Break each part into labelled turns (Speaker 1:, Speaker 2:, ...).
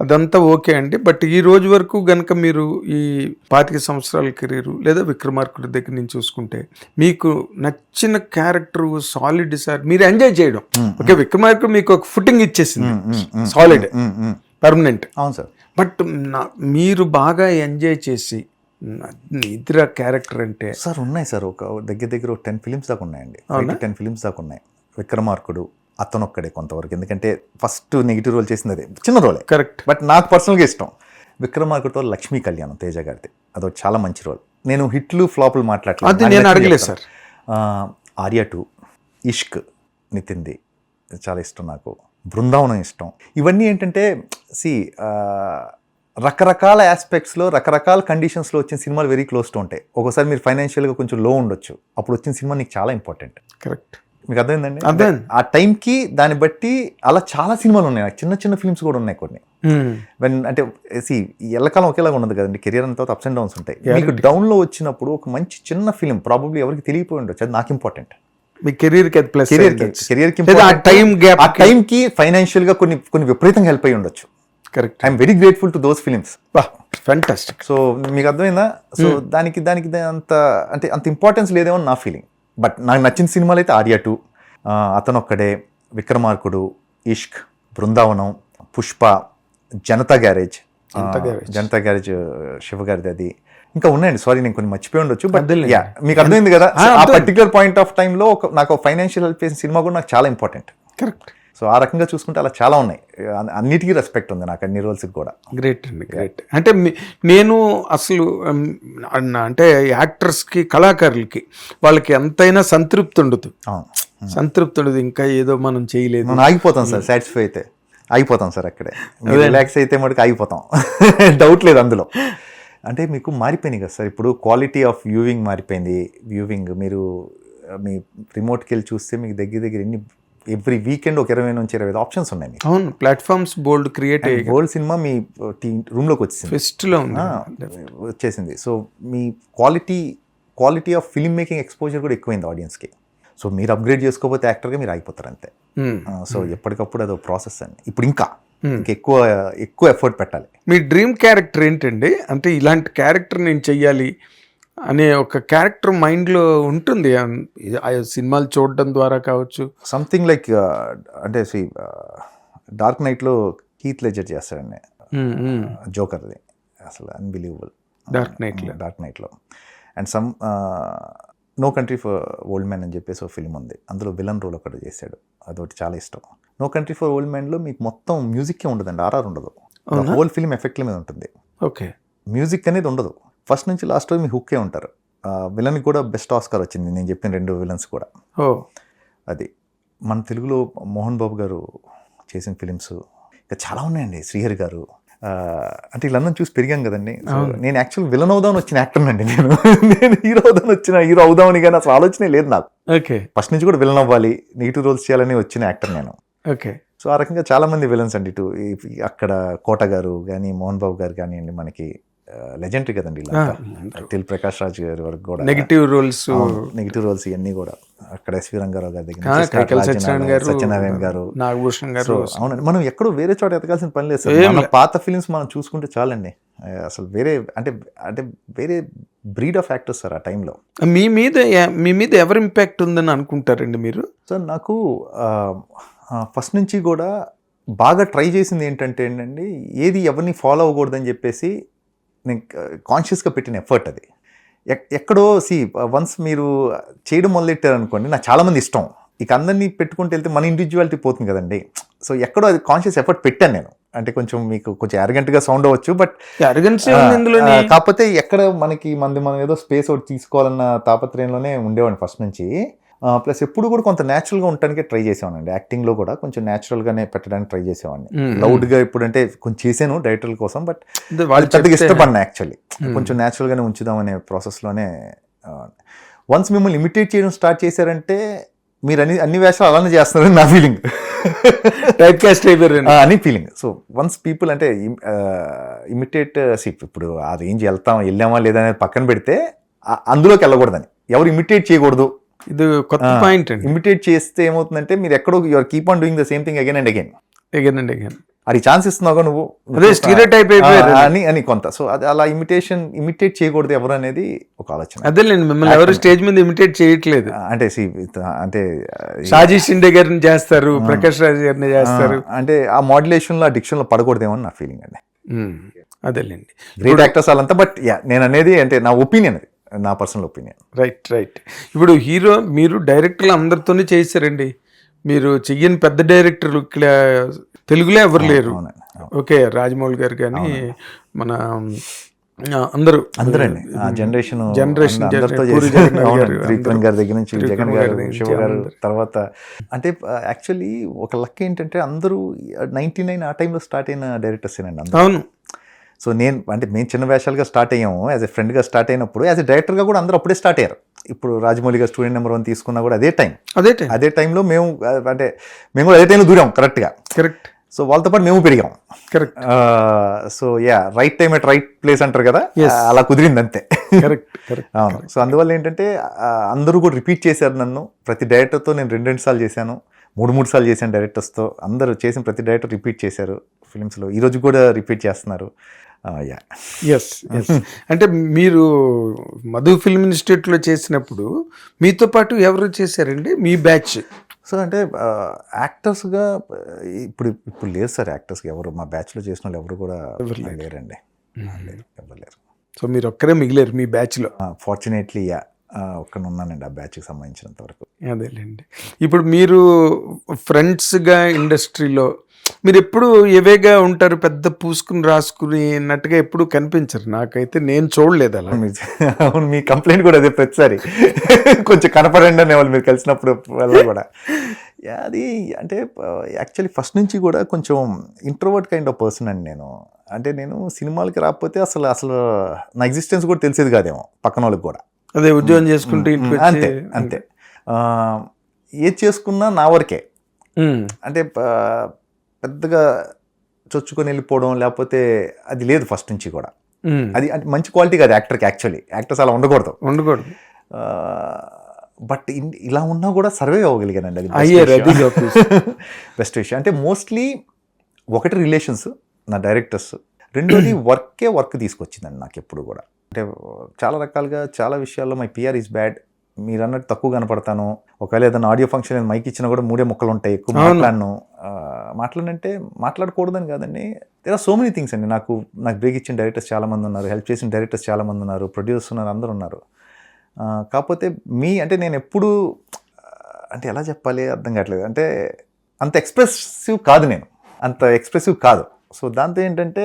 Speaker 1: అదంతా ఓకే అండి. బట్ ఈ రోజు వరకు గనక మీరు ఈ పాతిక సంవత్సరాల కెరీర్ లేదా విక్రమార్కుడి దగ్గర నుంచి చూసుకుంటే మీకు నచ్చిన క్యారెక్టర్ సాలిడ్ సార్ మీరు ఎంజాయ్ చేయడం. ఓకే విక్రమార్కుడు మీకు ఒక ఫుటింగ్ ఇచ్చేసింది. సాలిడ్. పర్మనెంట్.
Speaker 2: అవును సార్.
Speaker 1: బట్ మీరు బాగా ఎంజాయ్ చేసి నిద్ర క్యారెక్టర్ అంటే
Speaker 2: సార్ ఉన్నాయి సార్. ఒక దగ్గర దగ్గర ఒక టెన్ ఫిలిమ్స్ దాకా ఉన్నాయండి. టెన్ ఫిలిమ్స్ దాకా ఉన్నాయి. విక్రమార్కుడు అతనొక్కడే కొంతవరకు. ఎందుకంటే ఫస్ట్ నెగిటివ్ రోల్ చేసింది అదే. చిన్న రోలే.
Speaker 1: కరెక్ట్.
Speaker 2: బట్ నాకు పర్సనల్గా ఇష్టం. విక్రమార్కుడితో లక్ష్మీ కళ్యాణం తేజ గారిది. అదొక చాలా మంచి రోల్. నేను హిట్లు ఫ్లాపులు మాట్లాడలేదు.
Speaker 1: అది.
Speaker 2: ఆ, ఆర్య టూ ఇష్క్ నితిన్ది. చాలా ఇష్టం నాకు. బృందావనం ఇష్టం. ఇవన్నీ ఏంటంటే సి రకరకాల ఆస్పెక్ట్స్లో రకరకాల కండిషన్స్లో వచ్చిన సినిమాలు వెరీ క్లోజ్ టు ఉంటాయి ఒకసారి మీరు ఫైనాన్షియల్గా కొంచెం లో ఉండొచ్చు. అప్పుడు వచ్చిన సినిమా నీకు చాలా ఇంపార్టెంట్.
Speaker 1: కరెక్ట్.
Speaker 2: మీకు అర్థమైందండి?
Speaker 1: అదే
Speaker 2: ఆ టైంకి దాన్ని బట్టి అలా చాలా సినిమాలు ఉన్నాయి. నాకు చిన్న చిన్న ఫిల్మ్స్ కూడా ఉన్నాయి కొన్ని. వెన్ అంటే సి ఎల్లకాలం ఒకేలాగా ఉండదు కదండి. కెరియర్ అంతా అప్స్ అండ్ డౌన్స్ ఉంటాయి. మీకు డౌన్లో వచ్చినప్పుడు ఒక మంచి చిన్న ఫిలిం ప్రాబబ్లీ ఎవరికి తెలియపోయి ఉండొచ్చు. అది నాకు ఇంపార్టెంట్
Speaker 1: మీ కెరీర్కి అది ప్లస్
Speaker 2: కెరియర్
Speaker 1: కెరియర్కి ఆ time gap
Speaker 2: ఆ టైం కి ఫైనాన్షియల్గా కొన్ని కొన్ని విపరీతంగా హెల్ప్ అయ్యి ఉండొచ్చు.
Speaker 1: Correct
Speaker 2: I'm very grateful to those films
Speaker 1: fantastic
Speaker 2: so మీకు అర్థమైందా? సో దానికి దానికి దా- అంత అంటే అంత ఇంపార్టెన్స్ లేదేమో నా ఫీలింగ్ బట్ నాకు నచ్చిన సినిమాలు అయితే Arya two Athanokkade Vikramarkudu Ishq Brindavanam Pushpa Janatha garage
Speaker 1: Janatha garage.
Speaker 2: Janatha garage Shiva గారిది అది ఇంకా ఉన్నాయండి సారీ నేను కొన్ని మర్చిపోయి ఉండొచ్చు బట్. యా మీకు అర్థమైంది కదా
Speaker 1: ఆ.
Speaker 2: పర్టికులర్ పాయింట్ ఆఫ్ టైంలో ఒక నాకు ఫైనాన్షియల్ హెల్ప్ చేసిన సినిమా కూడా నాకు చాలా ఇంపార్టెంట్
Speaker 1: కరెక్ట్
Speaker 2: సో ఆ రకంగా చూసుకుంటే అలా చాలా ఉన్నాయి. అన్ని- అన్నిటికీ రెస్పెక్ట్ ఉంది నాకు అన్ని రోల్స్కి కూడా.
Speaker 1: గ్రేట్ అండి గ్రేట్ అంటే నేను అసలు అంటే యాక్టర్స్కి కళాకారులకి వాళ్ళకి ఎంతైనా సంతృప్తి ఉండదు.
Speaker 2: అవును.
Speaker 1: సంతృప్తి ఉండదు ఇంకా ఏదో మనం చేయలేదు.
Speaker 2: మనం ఆగిపోతాం సార్ సాటిస్ఫై అయితే. ఆగిపోతాం సార్ అక్కడే. రిలాక్స్ అయితే మటుకు ఆగిపోతాం. డౌట్ లేదు అందులో. అంటే మీకు మారిపోయినాయి కదా సార్ ఇప్పుడు క్వాలిటీ ఆఫ్ వ్యూవింగ్ మారిపోయింది. వ్యూవింగ్ మీరు మీ రిమోట్కి వెళ్ళి చూస్తే మీకు దగ్గర దగ్గర ఎన్ని ఎవ్రీ వీకెండ్ ఒక ఇరవై నుంచి ఇరవై ఆప్షన్స్ ఉన్నాయి మీకు.
Speaker 1: అవును ప్లాట్ఫామ్స్ బోల్డ్ క్రియేట్ అయ్యి
Speaker 2: గోల్డ్ సినిమా మీ టీ రూమ్లోకి వచ్చింది
Speaker 1: ఫెస్ట్లో ఉంది
Speaker 2: వచ్చేసింది. So me quality quality of film making exposure కూడా ఎక్కువైంది ఆడియన్స్కి. సో మీరు అప్గ్రేడ్ చేసుకోకపోతే యాక్టర్గా మీరు ఆగిపోతారు అంతే. సో ఎప్పటికప్పుడు అదో ప్రాసెస్ అండి. ఇప్పుడు ఇంకా ఇంకా ఎక్కువ ఎక్కువ ఎఫర్ట్ పెట్టాలి.
Speaker 1: మీ డ్రీమ్ క్యారెక్టర్ ఏంటండి? అంటే ఇలాంటి క్యారెక్టర్ నేను చెయ్యాలి అనే ఒక క్యారెక్టర్ మైండ్లో ఉంటుంది. సినిమాలు చూడడం ద్వారా కావచ్చు.
Speaker 2: సంథింగ్ లైక్ అంటే డార్క్ నైట్లో హీత్ లెజర్ చేస్తాడండి.
Speaker 1: Um, um.
Speaker 2: జోకర్ది అసలు అన్బిలీవబుల్
Speaker 1: Dark Knight లో.
Speaker 2: డార్క్ నైట్లో and some no country for old man అని చెప్పేసి ఒక ఫిల్మ్ ఉంది. అందులో విలన్ రోల్ ఒకటి చేశాడు. అదొకటి చాలా ఇష్టం. నో కంట్రీ ఫర్ ఓల్డ్ మ్యాన్లో మీకు మొత్తం మ్యూజిక్కే ఉండదండి. ఆర్ఆర్ ఉండదు. హోల్ ఫిల్మ్ ఎఫెక్ట్ల మీద ఉంటుంది.
Speaker 1: ఓకే.
Speaker 2: మ్యూజిక్ అనేది ఉండదు. ఫస్ట్ నుంచి లాస్ట్ వరకు మీ హుక్కే ఉంటారు. విలన్కి కూడా బెస్ట్ ఆస్కార్ వచ్చింది. నేను చెప్పిన రెండు విలన్స్ కూడా.
Speaker 1: ఓ.
Speaker 2: అది మన తెలుగులో మోహన్ బాబు గారు చేసిన ఫిలిమ్స్ ఇంకా చాలా ఉన్నాయండి. శ్రీహరి గారు. అంటే వీళ్ళందరం చూసి పెరిగాం కదండి. నేను యాక్చువల్ విలన్ అవుదామని వచ్చిన యాక్టర్ అండి నేను. నేను హీరో అవుదామని వచ్చిన హీరో అవుదామని కానీ అసలు ఆలోచనే లేదు నాకు.
Speaker 1: ఓకే.
Speaker 2: ఫస్ట్ నుంచి కూడా విలన్ అవ్వాలి నెగిటివ్ రోల్స్ చేయాలని వచ్చిన యాక్టర్ నేను.
Speaker 1: ఓకే.
Speaker 2: సో ఆ రకంగా చాలా మంది విలన్స్ అండి ఇటు అక్కడ కోట గారు కానీ మోహన్ బాబు గారు కానివ్వండి మనకి. లెజెండరీ కదండి ఇలా తిల్ ప్రకాష్ రాజ్ గారి వరకు కూడా.
Speaker 1: నెగిటివ్ రోల్స్
Speaker 2: నెగిటివ్ రోల్స్ ఇవన్నీ కూడా. అక్కడ ఎస్వి రంగారావు గారి దగ్గర
Speaker 1: సత్యనారాయణ గారు
Speaker 2: సత్యనారాయణ గారు.
Speaker 1: నాగభూషణ్ గారు.
Speaker 2: అవునండి మనం ఎక్కడో వేరే చోట ఎతకాల్సిన పని లేదు మన పాత ఫిలిమ్స్ మనం చూసుకుంటే చాలండి. అసలు వేరే అంటే అంటే వేరే బ్రీడ్ ఆఫ్ యాక్టర్స్ సార్ ఆ టైంలో
Speaker 1: మీ మీద మీ మీద ఎవరు ఇంపాక్ట్ ఉందని అనుకుంటారండి మీరు?
Speaker 2: సార్ నాకు ఫస్ట్ నుంచి కూడా బాగా ట్రై చేసింది ఏంటంటే ఏంటండి ఏది ఎవరిని ఫాలో అవ్వకూడదని చెప్పేసి నేను కాన్షియస్గా పెట్టిన ఎఫర్ట్ అది. ఎక్- ఎక్కడో సి వన్స్ మీరు చేయడం మొదలెట్టారు అనుకోండి నాకు చాలామంది ఇష్టం. ఇక అందరినీ పెట్టుకుంటూ వెళ్తే మన ఇండివిజువాలిటీ పోతుంది కదండి. సో ఎక్కడో అది కాన్షియస్ ఎఫర్ట్ పెట్టాను నేను. అంటే కొంచెం మీకు కొంచెం అరగంటగా సౌండ్ అవ్వచ్చు బట్ కాకపోతే ఎక్కడ మనకి మంది మనం ఏదో స్పేస్ ఒకటి తీసుకోవాలన్న తాపత్రయంలోనే ఉండేవాడిని ఫస్ట్ నుంచి. ప్లస్ ఎప్పుడు కూడా కొంత natural గా ఉండటానికి ట్రై చేసేవాడిని యాక్టింగ్లో కూడా కొంచెం natural గానే పెట్టడానికి ట్రై చేసేవాడిని.
Speaker 1: మ్మ్.
Speaker 2: లౌడ్గా ఇప్పుడంటే కొంచెం చేశాను డైరెక్టర్ల కోసం బట్
Speaker 1: వాళ్ళు
Speaker 2: పెద్దగా ఇష్టపడిన యాక్చువల్లీ కొంచెం natural గానే ఉంచుదాం అనే ప్రాసెస్లోనే వన్స్ మిమ్మల్ని ఇమిటేట్ చేయడం స్టార్ట్ చేశారంటే మీరు అన్ని అన్ని వేషాలు అలానే చేస్తున్నారని నా ఫీలింగ్
Speaker 1: టైప్ కాస్ట్ అయిపోయారు
Speaker 2: అని ఫీలింగ్ సో వన్స్ పీపుల్ అంటే ఇమిటేట్ ఇప్పుడు ఆ రేంజ్ వెళ్తాం వెళ్ళామా లేదా అనేది పక్కన పెడితే అందులోకి వెళ్ళకూడదని. ఎవరు ఇమిటేట్ చేయకూడదు.
Speaker 1: ఇది కొత్త పాయింట్ అండి.
Speaker 2: ఇమిటేట్ చేస్తే ఏమవుతుందంటే మీరు ఎక్కడో your keep on doing the same thing again and again
Speaker 1: again and again
Speaker 2: అది ఛాన్స్ ఇస్తున్నావుగా నువ్వు.
Speaker 1: అదే అయిపోయారు.
Speaker 2: ఆ, అని అని కొంత. సో అది అలా ఇమిటేషన్ ఇమిటేట్ చేయకూడదు ఎవరు అనేది ఒక ఆలోచన.
Speaker 1: అదేలేండి మిమ్మల్ని ఎవరు స్టేజ్ మీద ఇమిటేట్ చేయట్లేదు.
Speaker 2: అంటే అంటే
Speaker 1: షాజీ షిండే గారిని చేస్తారు ప్రకాష్ రాజ్ గారిని చేస్తారు.
Speaker 2: అంటే ఆ మాడ్యులేషన్లో ఆ డిక్షన్లో పడకూడదేమో నా ఫీలింగ్ అండి.
Speaker 1: అదేలేండి
Speaker 2: గ్రేట్ యాక్టర్స్ వాళ్ళంతా బట్ యా నేను అనేది అంటే నా ఒపీనియన్ అది. నా పర్సనల్ ఒపీనియన్
Speaker 1: రైట్ రైట్ ఇప్పుడు హీరో మీరు డైరెక్టర్లు అందరితోనే చేశారండి మీరు చెయ్యని పెద్ద డైరెక్టర్లు ఇక్కడ తెలుగులో ఎవరు లేరు. ఓకే రాజమౌళి గారు కానీ మన అందరూ.
Speaker 2: అందరండి. ఆ జనరేషన్
Speaker 1: గారు,
Speaker 2: త్రివిక్రమ్ గారి దగ్గర నుంచి జగన్
Speaker 1: గారి
Speaker 2: శివ గారు. తర్వాత అంటే యాక్చువల్లీ ఒక లక్ ఏంటంటే అందరూ నైన్టీ నైన్ ఆ టైంలో స్టార్ట్ అయిన డైరెక్టర్స్
Speaker 1: అవును.
Speaker 2: సో నేను అంటే మేము చిన్న వేషాలుగా స్టార్ట్ అయ్యాము. యాజ్ ఎ ఫ్రెండ్గా స్టార్ట్ అయినప్పుడు యాజ్ ఎ డైరెక్టర్గా కూడా అందరూ అప్పుడే స్టార్ట్ అయ్యారు. ఇప్పుడు రాజమౌళి గారు స్టూడెంట్ నెంబర్ వన్ తీసుకున్నా కూడా అదే టైం
Speaker 1: అదే టైం
Speaker 2: అదే టైంలో మేము అంటే మేము కూడా అదే టైంలో దూరాం కరెక్ట్గా
Speaker 1: కరెక్ట్
Speaker 2: సో వాళ్ళతో పాటు మేము పెరిగాం
Speaker 1: correct
Speaker 2: so ya right time at right place అంటారు కదా. అలా కుదిరింది అంతే.
Speaker 1: కరెక్ట్ కరెక్ట్
Speaker 2: అవును. సో అందువల్ల ఏంటంటే అందరూ కూడా రిపీట్ చేశారు నన్ను. ప్రతి డైరెక్టర్తో నేను రెండు రెండు సార్లు చేశాను. మూడు మూడు సార్లు చేశాను డైరెక్టర్స్తో అందరూ చేసిన ప్రతి డైరెక్టర్ రిపీట్ చేశారు. ఫిలిమ్స్లో ఈరోజు కూడా రిపీట్ చేస్తున్నారు.
Speaker 1: ఎస్ ఎస్ అంటే మీరు మధు ఫిల్మ్ ఇన్స్టిట్యూట్లో చేసినప్పుడు మీతో పాటు ఎవరు చేశారండి? మీ బ్యాచ్.
Speaker 2: సో అంటే యాక్టర్స్గా ఇప్పుడు ఇప్పుడు లేరు సార్ యాక్టర్స్గా. ఎవరు మా బ్యాచ్లో చేసిన వాళ్ళు ఎవరు కూడా. లేరండి. లేరు ఎవరు లేరు.
Speaker 1: సో మీరు ఒక్కరే మిగిలేరు మీ బ్యాచ్లో.
Speaker 2: Fortunately ya. ఒక్కడ ఉన్నానండి ఆ బ్యాచ్కి సంబంధించినంత వరకు.
Speaker 1: అదేలేండి. ఇప్పుడు మీరు ఫ్రెండ్స్గా ఇండస్ట్రీలో మీరు ఎప్పుడు ఎవేగా ఉంటారు పెద్ద పూసుకుని రాసుకున్నట్టుగా ఎప్పుడు కనిపించరు. నాకైతే నేను చూడలేదు అలా.
Speaker 2: అవును మీ కంప్లైంట్ కూడా అదే ప్రతిసారి. కొంచెం కనపడండి అనే వాళ్ళు మీరు కలిసినప్పుడు కూడా. అది అంటే యాక్చువల్లీ ఫస్ట్ నుంచి కూడా కొంచెం ఇంట్రోవర్ట్ కైండ్ ఆఫ్ పర్సన్ అండి నేను. అంటే నేను సినిమాలకి రాకపోతే అసలు అసలు నా ఎగ్జిస్టెన్స్ కూడా తెలిసేది కాదేమో పక్కన వాళ్ళకి కూడా.
Speaker 1: అదే ఉద్యోగం చేసుకుంటూ
Speaker 2: అంతే అంతే. ఏది చేసుకున్నా నా వరకే. అంటే పెద్దగా చొచ్చుకొని వెళ్ళిపోవడం లేకపోతే అది లేదు ఫస్ట్ నుంచి కూడా. అది అంటే మంచి క్వాలిటీ కాదు యాక్టర్కి యాక్చువల్లీ. యాక్టర్స్ అలా ఉండకూడదు.
Speaker 1: ఉండకూడదు.
Speaker 2: బట్ ఇలా ఉన్నా కూడా సర్వే అవ్వగలిగానండి అది
Speaker 1: అయ్యారు
Speaker 2: బెస్ట్ విషయం. అంటే మోస్ట్లీ ఒకటి రిలేషన్స్ నా డైరెక్టర్స్ రెండోది వర్కే వర్క్ తీసుకొచ్చిందండి నాకు ఎప్పుడు కూడా. అంటే చాలా రకాలుగా చాలా విషయాల్లో మై పిఆర్ ఈజ్ బ్యాడ్ మీరు అన్నట్టు తక్కువ కనపడతాను. ఒకవేళ ఏదైనా ఆడియో ఫంక్షన్ నేను మైక్ ఇచ్చినా కూడా మూడే ముక్కలు ఉంటాయి ఎక్కువ. మాట్లాడను. ఆ, మాట్లాడనంటే మాట్లాడకూడదని కాదండి. There are so many things అండి. నాకు నాకు బ్రేక్ ఇచ్చిన డైరెక్టర్స్ చాలా మంది ఉన్నారు హెల్ప్ చేసిన డైరెక్టర్స్ చాలా మంది ఉన్నారు ప్రొడ్యూసర్స్ ఉన్నారు అందరూ ఉన్నారు. కాకపోతే మీ అంటే నేను ఎప్పుడు అంటే ఎలా చెప్పాలి? అర్థం కావట్లేదు. అంటే అంత ఎక్స్ప్రెసివ్ కాదు నేను. అంత ఎక్స్ప్రెసివ్ కాదు. సో దాంతో ఏంటంటే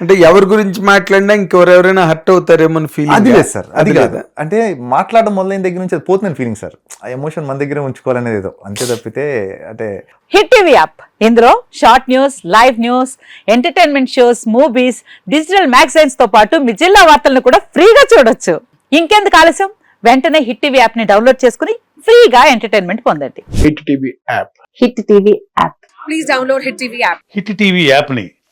Speaker 1: అంటే ఎవరి గురించి మాట్లాడినా ఇంకెవరెవరైనా హర్ట్ అవుతారేమో
Speaker 2: అది
Speaker 1: ఫీలింగ్
Speaker 2: లేదు సార్ అది కాదు. అంటే మాట్లాడడం మొదలైన దగ్గర నుంచి అది పోతుందని ఫీలింగ్ సార్. ఆ ఎమోషన్ మన దగ్గరే ఉంచుకోవాలనేది ఏదో. అంతే తప్పితే అంటే
Speaker 3: హిట్ టీవీ యాప్. ఇందులో short news live news entertainment shows movies digital మ్యాగజైన్స్తో పాటు మీ జిల్లా వార్తలను కూడా ఫ్రీగా చూడొచ్చు. ఇంకెందుకు ఆలస్యం? వెంటనే హిట్ టీవీ యాప్ని డౌన్లోడ్ చేసుకుని ఫ్రీగా ఎంటర్టైన్మెంట్ పొందండి.
Speaker 4: Hit TV app.
Speaker 3: Hit TV app.
Speaker 5: Please download Hit TV app.
Speaker 4: Hit TV యాప్ని